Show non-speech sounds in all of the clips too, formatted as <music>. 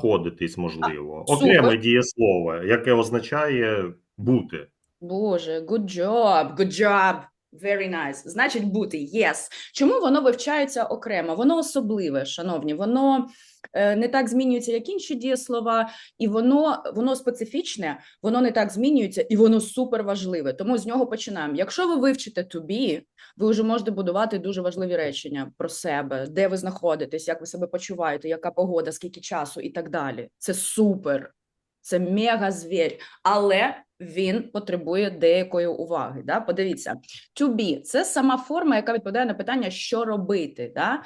знаходитись, можливо. А, Окреме дієслово, яке означає бути. Боже, good job, good job. Very nice. Значить, бути, yes. Чому воно вивчається окремо? Воно особливе, шановні. Воно е, не так змінюється, як інші дієслова, і воно, воно специфічне, воно не так змінюється, і воно супер важливе. Тому з нього починаємо. Якщо ви вивчите be, ви вже можете будувати дуже важливі речення про себе, де ви знаходитесь, як ви себе почуваєте, яка погода, скільки часу і так далі. Це супер. Це мега звір, але він потребує деякої уваги. Да? Подивіться, to be – це сама форма, яка відповідає на питання, що робити. Да?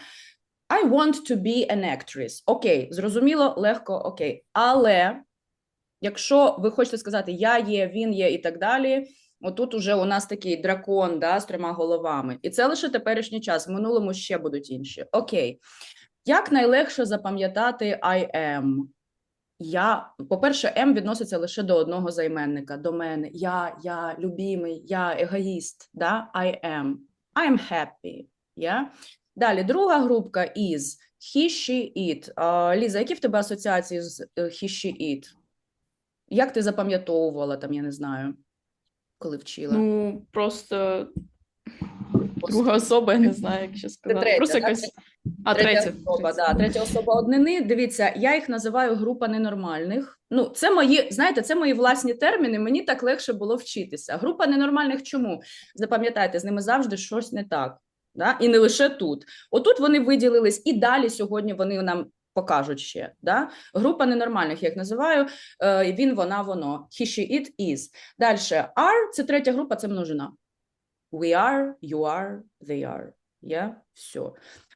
I want to be an actress. Окей, зрозуміло, легко, окей. Але якщо ви хочете сказати я є, він є і так далі. Отут уже у нас такий дракон да, з трьома головами. І це лише теперішній час. В минулому ще будуть інші. Окей. Як найлегше запам'ятати I am? Я, по-перше, М відноситься лише до одного займенника, до мене. Я, я любимий, я егоїст, да? I am. I'm happy. Yeah? Далі, друга групка is he, she, it. А, Ліза, які в тебе асоціації з е, he, she, it? Як ти запам'ятовувала там, я не знаю, коли вчила? Ну, просто друга особа, я не знаю, як ще сказати. третя, Просто якась. А, третя третя. особа, третя. да, третя особа однини. Дивіться, я їх називаю група ненормальних. Ну, це мої, знаєте, це мої власні терміни. Мені так легше було вчитися. Група ненормальних чому? Запам'ятайте, з ними завжди щось не так. Да? І не лише тут. Отут вони виділились, і далі сьогодні вони нам покажуть ще. Да? Група ненормальних, я їх називаю. Е, він, вона, воно. He, she, it, is. Далі are – це третя група, це множина. We are, you are, they are. Yeah? Все.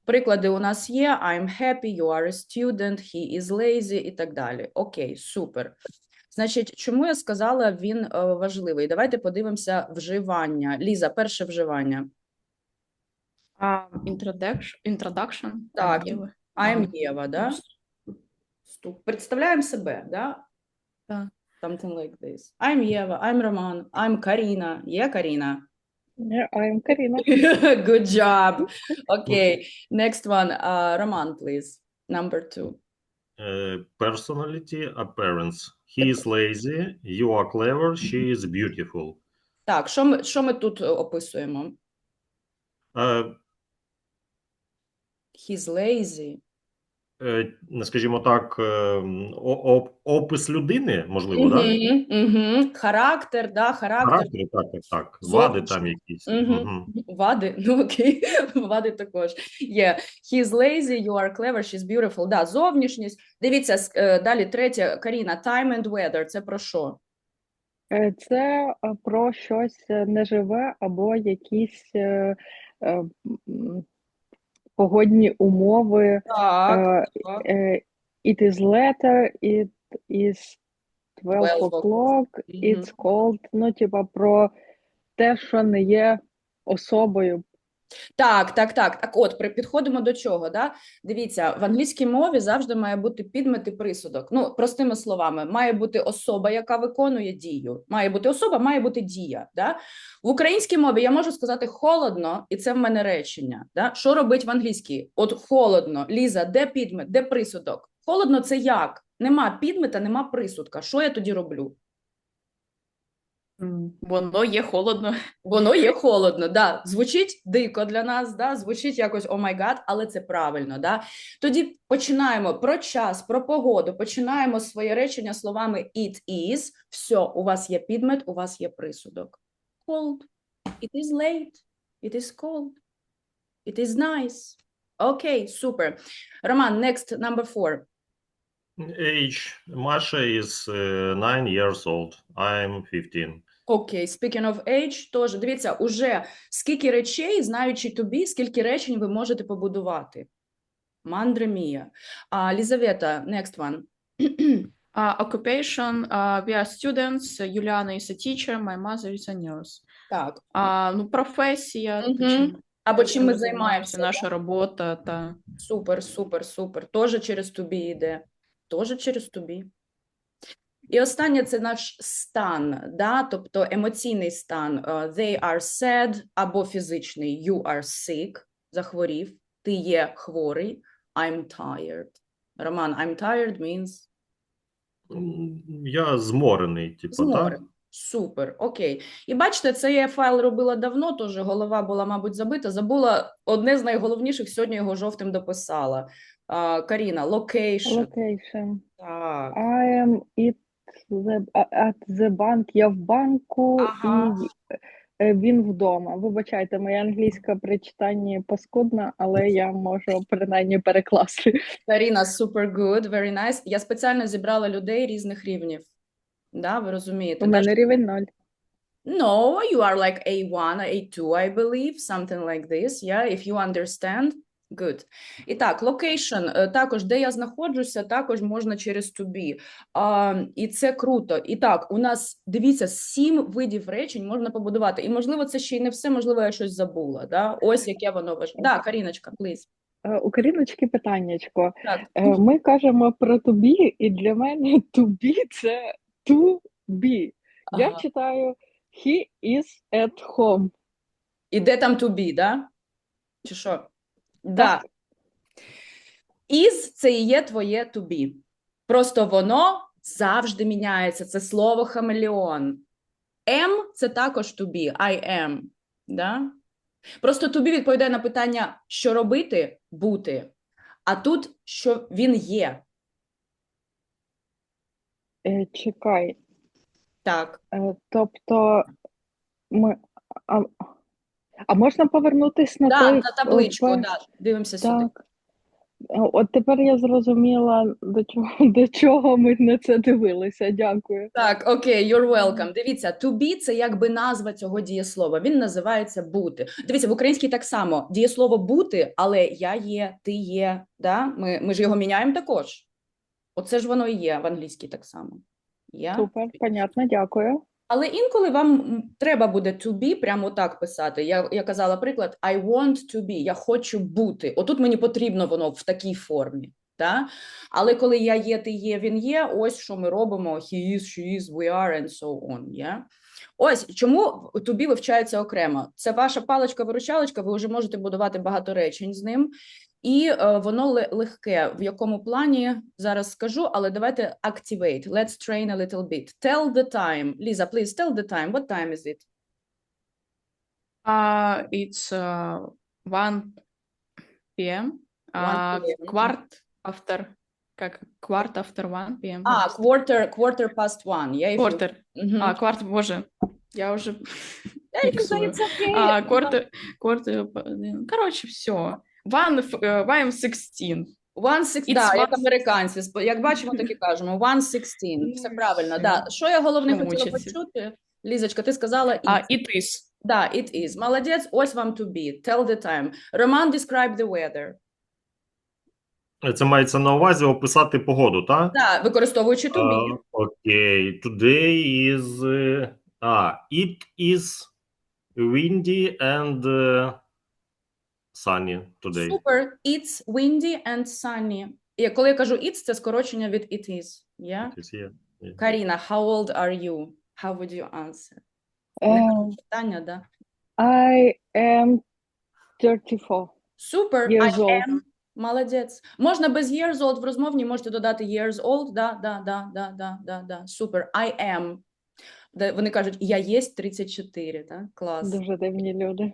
Приклади у нас є: I'm happy, you are a student, he is lazy і так далі. Окей, супер. Значить, чому я сказала, він е, важливий? Давайте подивимося вживання. Ліза, перше вживання. Introduction, introduction. Так. I'm. Єва, да? Представляємо себе, да? Так. Something like this. I'm Єва, I'm Роман, I'm Каріна. Є Каріна? Yeah, I'm Каріна. <laughs> Good job. <laughs> Okay, next one. Uh, Roman, please. Number two. Е, Personality, appearance. He is lazy, you are clever, she is beautiful. Так, що ми, що ми тут е, описуємо? Е, He's lazy. Е, Скажімо так, е, опис людини, можливо, так? Мгм, мгм. Характер, да, характер. Характер, так, так, так. Вади там якісь. Мгм. Мгм. Вади, ну окей, <laughs> вади також. Є. He's lazy, you are clever, she's beautiful. Да, зовнішність. Дивіться, е, далі третє, Каріна, time and weather. Це про що? Це про щось неживе або якісь погодні умови. Так, Е, так. е, It is later, it is 12 12 o'clock, it's cold. Ну, типа про те, що не є особою. Так, так, так. Так от, підходимо до чого, да? Дивіться, в англійській мові завжди має бути підмет і присудок. Ну, простими словами, має бути особа, яка виконує дію. Має бути особа, має бути дія. Да? В українській мові я можу сказати холодно, і це в мене речення. Да? Що робить в англійській? От холодно, Ліза, де підмет, де присудок? Холодно це як? Нема підмета, нема присудка. Що я тоді роблю? Воно є холодно. Воно є холодно, да. Звучить дико для нас, да? звучить якось о май гад, але це правильно. Да? Тоді починаємо про час, про погоду, починаємо своє речення словами it is. Все, у вас є підмет, у вас є присудок. Cold. It is late. It is cold. It is nice. Окей, супер. Роман, next, number four. Age. Masha is е, nine years old. I'm 15. Окей, speaking of age, тож дивіться, уже скільки речей, знаючи тобі, скільки речень ви можете побудувати. Мандре мія. А, Лізавета, next one. А, occupation, а, we are students, Юліана is a teacher, my mother is a nurse. Так. А, ну, професія, Мгм. чим, Або чим ми ми займаємося. наша робота, та Супер, супер, супер. Тоже через тобі йде. Тоже через тобі. І останнє це наш стан, да? тобто емоційний стан. Е, They are sad або фізичний. You are sick, захворів. Ти є хворий. I'm tired. Роман, I'm tired means Я зморений, типу, так? Супер, окей. І бачите, це я файл робила давно, тож голова була, мабуть, забита. Забула одне з найголовніших, сьогодні його жовтим дописала. А, Каріна, location. Location. Так. I am it the, at the bank. Я в банку Ага. і е, він вдома. Вибачайте, моя англійська при читанні паскудна, але я можу принаймні перекласти. Каріна, super good, very nice. Я спеціально зібрала людей різних рівнів. Да, ви розумієте? У мене рівень 0. No, you are like A1, A2, I believe, something like this. Yeah, if you understand, good. І так, location, е, також, де я знаходжуся, також можна через to be. А, і це круто. І так, у нас, дивіться, сім видів речень можна побудувати. І, можливо, це ще й не все, можливо, я щось забула. Да? Ось яке воно важливе. Да, Каріночка, please. Е, У Каріночки питаннячко. Так. Е, Ми кажемо про to be, і для мене <laughs> to be – це to be. Я читаю he is at home. І де там to be, да? Чи що? Да. Is – це і є твоє to be. Просто воно завжди міняється. Це слово хамелеон. Am – це також to be. I am. Да? Просто be відповідає на питання, що робити, бути. А тут, що він є. Е, Чекай, Так. Е, Тобто, ми, а, а можна повернутись на Да, той на табличку, е, да. Дивимося сюди. Так. Е, От тепер я зрозуміла, до чого, <laughs> до чого ми на це дивилися. Дякую. Так, окей, you're welcome. Дивіться, to be – це якби назва цього дієслова. Він називається бути. Дивіться, в українській так само дієслово бути, але я є, ти є. Да? Ми, ми ж його міняємо також. Оце ж воно і є в англійській так само. Я. Супер, понятно, дякую. Але інколи вам треба буде to be прямо так писати. Я, я казала приклад I want to be, я хочу бути. Отут мені потрібно воно в такій формі. Да? Але коли я є, ти є, він є, ось що ми робимо: he is, she is, we are, and so on. Yeah? Ось чому to be вивчається окремо. Це ваша паличка-виручалочка, ви вже можете будувати багато речень з ним. І е, воно легке. В якому плані зараз скажу, але давайте activate. Let's train a little bit. Tell the time. Ліза, please tell the time. What time is it? Uh, it's uh, 1 p.m. 1 Uh, quart after, как quart after 1 p.m. А, quarter, quarter past one. Я Quarter. Мгм. А, кварт, боже, я уже. А, quarter, quarter, короче, все. One, э, I'm 16. One six, It's да, як американці. Як бачимо, так і кажемо. One sixteen. Все Ну, правильно. Да. Що я головне хотіла мучиться? почути? Лізочка, ти сказала it. А, it is. Да, it is. Молодець. Ось вам to be. Tell the time. Роман, describe the weather. Це мається на увазі описати погоду, так? Да, використовуючи to be. Окей. Today is... е, А, it is windy and е, sunny today. Super. It's windy and sunny. І коли я кажу it's, це скорочення від it is. Yeah? It is here. Yeah. Каріна, how old are you? How would you answer? Е, Питання, да. I am 34 Super, years I old. am. Молодець. Можна без years old в розмовній, можете додати years old. Да, да, да, да, да, да, да. Супер. I am. Де Вони кажуть, я єсть 34, так? Клас. Дуже дивні люди.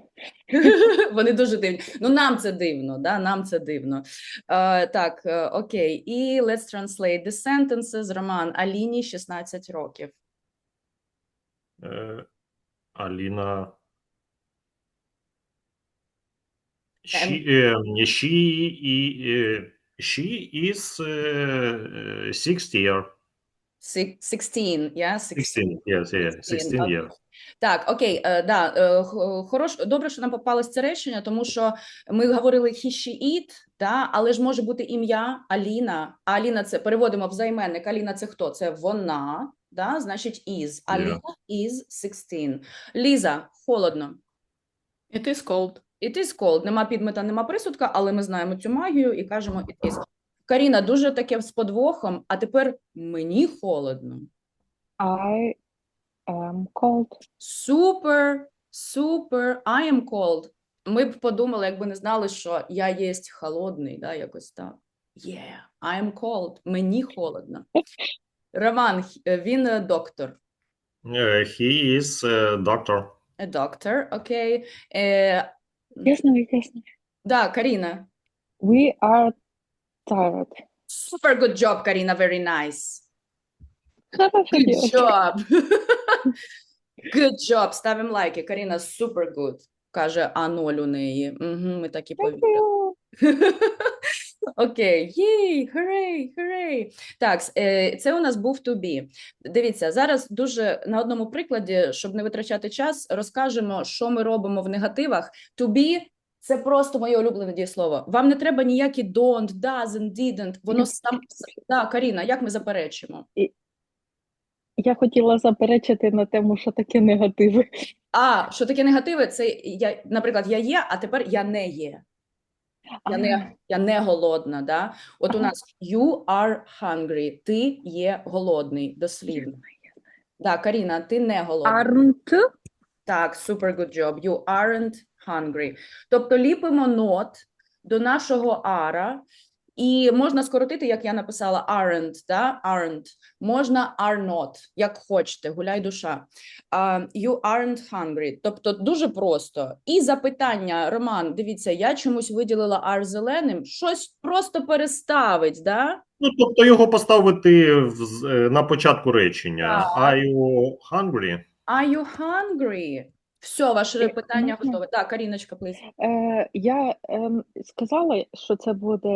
<laughs> Вони дуже дивні. Ну, нам це дивно, да? нам це дивно. Е, так, е, окей. І let's translate the sentences. Роман, Аліні 16 років. Е, Аліна. She, е, she, е, she is е, 60 year. Six- 16, yeah? 16, yes, yeah, 16 окей. years. Так, окей, е, да, е, хорош, добре, що нам попалось це речення, тому що ми говорили he, she, it, да, але ж може бути ім'я Аліна. А Аліна це переводимо в займенник. Аліна це хто? Це вона, да, значить is. Аліна is 16. Ліза, холодно. It is cold. It is cold. Нема підмета, нема присудка, але ми знаємо цю магію і кажемо it is. Каріна, дуже таке з подвохом, а тепер мені холодно. I am cold. Супер, супер, I am cold. Ми б подумали, якби не знали, що я єсть холодний, да, якось так. Yeah, I'm cold. Мені холодно. <laughs> Роман, е, він е, доктор. Uh, he is a doctor. A doctor, окей. Е, Я знаю, я знаю. да, Каріна. We are tired. Super good job, Каріна, very nice. Good job. <laughs> Good job. Ставимо лайки. Каріна, super good. Каже А0 у неї. Угу, ми так і повірили. <laughs> Окей, єй, хурей, хурей. Так, е, це у нас був to be. Дивіться, зараз дуже на одному прикладі, щоб не витрачати час, розкажемо, що ми робимо в негативах. To be – це просто моє улюблене дієслово. Вам не треба ніякі don't, doesn't, didn't. Воно сам... Да, Каріна, як ми заперечимо? Я хотіла заперечити на тему, що таке негативи. А, що таке негативи? Це я, наприклад, я є, а тепер я не є. Я не, я не голодна, да? От у нас you are hungry, ти є голодний, дослівно. Да, Каріна, ти не голодна. Aren't Так, super good job. You aren't hungry. Тобто ліпимо not до нашого are, і можна скоротити, як я написала, aren't, да? aren't. Можна are not, як хочете, гуляй душа. А, you aren't hungry. Тобто дуже просто. І запитання, Роман, дивіться, я чомусь виділила are зеленим, щось просто переставить, да? Ну, тобто його поставити в, е, на початку речення. Так. Are you hungry? Are you hungry? Все, ваше питання готове. Так, Каріночка, please. Е, я ем, сказала, що це буде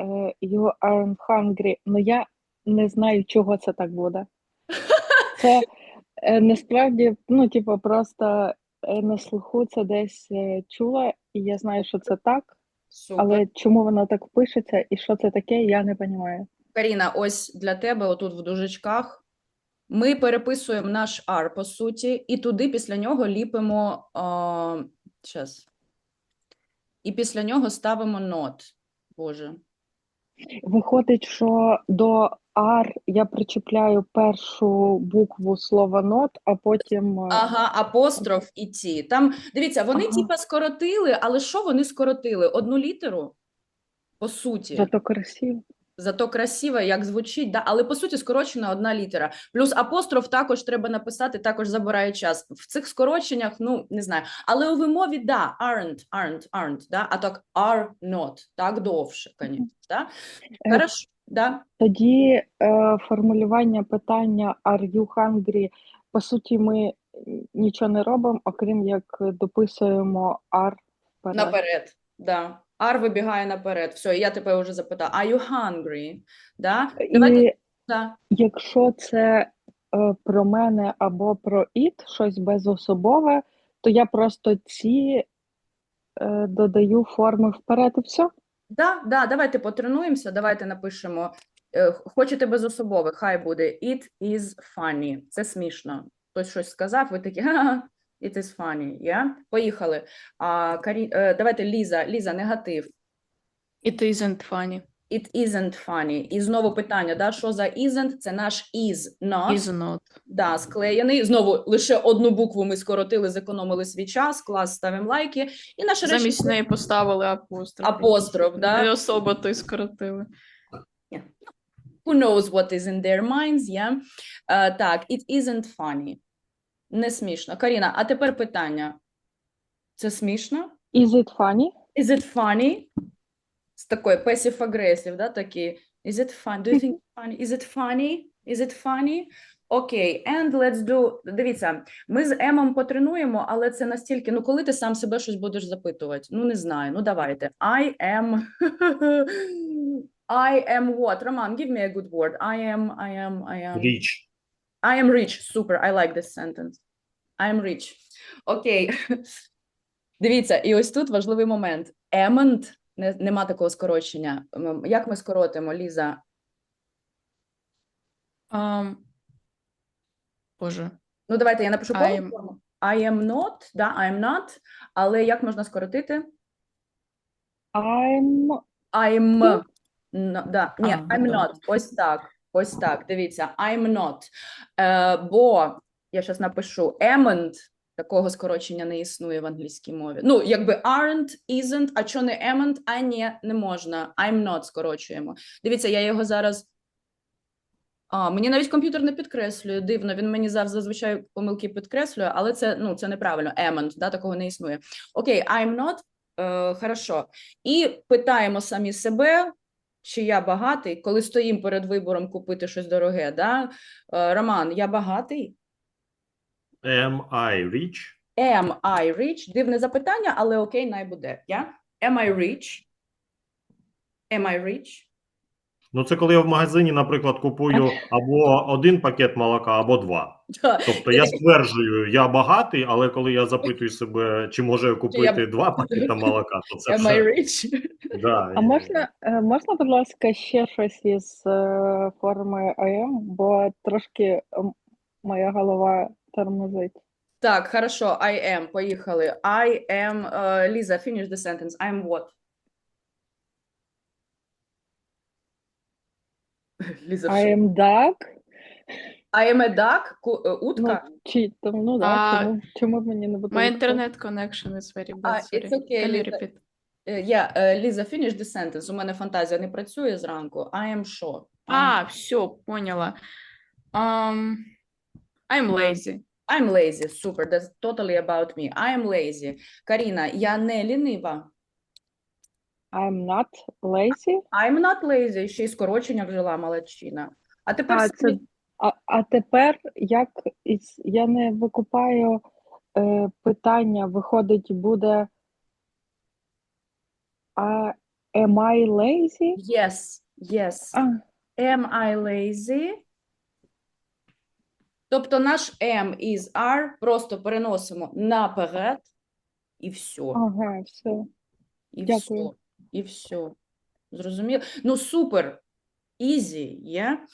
е, You aren't hungry, але я не знаю, чого це так буде. <laughs> Це е, насправді, ну, типу, просто е, на слуху це десь е, чула, і я знаю, що це так, Супер. але чому воно так пишеться і що це таке, я не розумію. Каріна, ось для тебе, отут в дужечках, ми переписуємо наш R, по суті, і туди після нього ліпимо. Щас. І після нього ставимо not. Боже. Виходить, що до R я причіпляю першу букву слова not, а потім е, Ага, апостроф і ті. Там, дивіться, вони Ага. типа скоротили, але що вони скоротили? Одну літеру? По суті. зато красиво. Зато красиво, як звучить, да? але по суті скорочена одна літера. Плюс апостроф також треба написати, також забирає час. В цих скороченнях, ну не знаю. Але у вимові да, aren't, aren't, aren't, да? а так are not, так довше, звісно. Да? Е, Хорошо, да? Тоді е, формулювання питання Are you hungry? По суті, ми нічого не робимо, окрім як дописуємо are вперед. Наперед. Да. Are вибігає наперед. Все, я тебе вже запитала. Are you hungry? Да? Давайте, І да. якщо це е, про мене або про it, щось безособове, то я просто ці е, додаю форми вперед і все. Да, да, давайте потренуємося, давайте напишемо. е, Хочете безособових, хай буде It is funny. Це смішно. Хтось щось сказав, ви такі ха It is funny. Yeah? Поїхали. А, Карі... е, Давайте Ліза, Ліза, негатив. It isn't funny. It isn't funny. І знову питання, да, що за isn't? Це наш is not. Is not. Да, склеєний. Знову лише одну букву ми скоротили, зекономили свій час. Клас, ставимо лайки. І наше Замість неї поставили апостроф. апостроф, да? Не особо то й скоротили. who knows what is in their minds, yeah? Е, так, it isn't funny. Не смішно. Каріна, а тепер питання. Це смішно? Is it funny? Is it funny? З такої passive-aggressive, да, такі. Is it fun? Do you think it's funny? Is it funny? Is it funny? Окей, and let's do... Дивіться, ми з Емом потренуємо, але це настільки, ну коли ти сам себе щось будеш запитувати? Ну не знаю, ну давайте. I am... <laughs> I am what? Роман, give me a good word. I am, I am, I am... Rich. I am rich. Super. I like this sentence. I am rich. Окей. <laughs> Дивіться, і ось тут важливий момент. Емент, не, нема такого скорочення. Як ми скоротимо, Ліза? Um, Боже. Ну, давайте я напишу I am- форму. I am not, да, I am not, але як можна скоротити? I'm I'm, no, да, ні, I'm not, ось так, ось так, дивіться, I'm not, е, бо, я зараз напишу, amn't, Такого скорочення не існує в англійській мові. Ну, якби aren't, isn't, а що не amn't, а ні, не можна. I'm not скорочуємо. Дивіться, я його зараз. А, мені навіть комп'ютер не підкреслює. Дивно, він мені зараз зазвичай помилки підкреслює, але це, ну, це неправильно. Amn't, да, такого не існує. Окей, I'm not. Е, хорошо. І питаємо самі себе, чи я багатий, коли стоїм перед вибором купити щось дороге. Да? Е, Роман, я багатий? Am I rich? Am I rich? Дивне запитання, але окей, най буде. Я? Am I rich? Am I rich? Ну, це коли я в магазині, наприклад, купую або один пакет молока, або два. Тобто я стверджую, я багатий, але коли я запитую себе, чи можу я купити два пакета <laughs> молока, то це Am I rich? да, А можна, е, можна, будь ласка, ще щось із е, форми АМ, бо трошки моя голова тормозить. Так, хорошо, I am. Поїхали. I am, е, Ліза, finish the sentence. I'm what? Ліза, I am duck. I am a duck? Ку- е, Ну, чи, там, ну да, А, чому, чому б мені не буде? My internet connection is very bad. Ah, sorry. okay, Can you Lisa. repeat? Е, Я, е, Ліза, finish the sentence. У мене фантазія не працює зранку. I am що? I'm- А, все, поняла. Um, I'm lazy. I'm lazy. Супер. That's totally about me. I am lazy. Каріна, я не лінива. I'm not lazy. I'm not lazy. Ще й скорочення вжила, молодчина. А тепер А, це, а, а тепер як із, я не викупаю е, питання, виходить, буде а, am I lazy? Yes, yes. А, Am I lazy? Тобто наш am is are просто переносимо наперед і все. ага, все. І Дякую. І все. Зрозуміло? Ну, супер. Ізі, є?